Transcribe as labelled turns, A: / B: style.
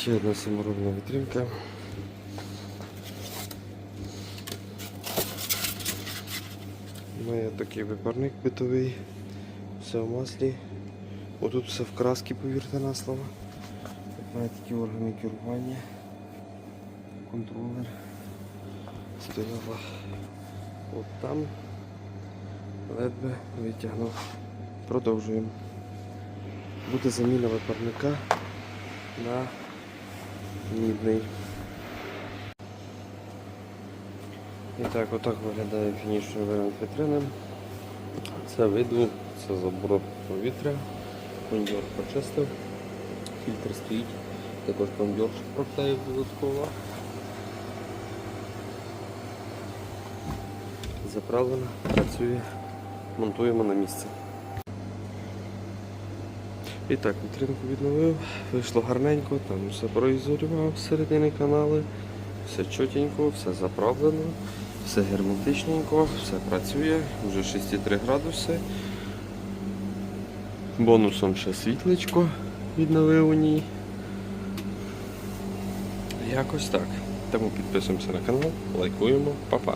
A: Ще одна саморобна вітринка. Має такий випарник битовий. Все в маслі. Отут все в краски, повірте на слово. Має такі органи керування. Контролер. Стояла от там. Ледве витягнув. Продовжуємо. Буде заміна випарника на мідний. І так, отак виглядає фінішний варіант вітрини. Це виду, це забор повітря. Кондьор почистив. Фільтр стоїть. Також кондьор проклеїв додатково. Заправлено, працює, монтуємо на місце. І так, вітринку відновив, вийшло гарненько, там все проізолював всередині канали, все чотенько, все заправлено, все герметичненько, все працює, вже 6,3 градуси. Бонусом ще світличко відновив у ній. Якось так. Тому підписуємося на канал, лайкуємо, па-па.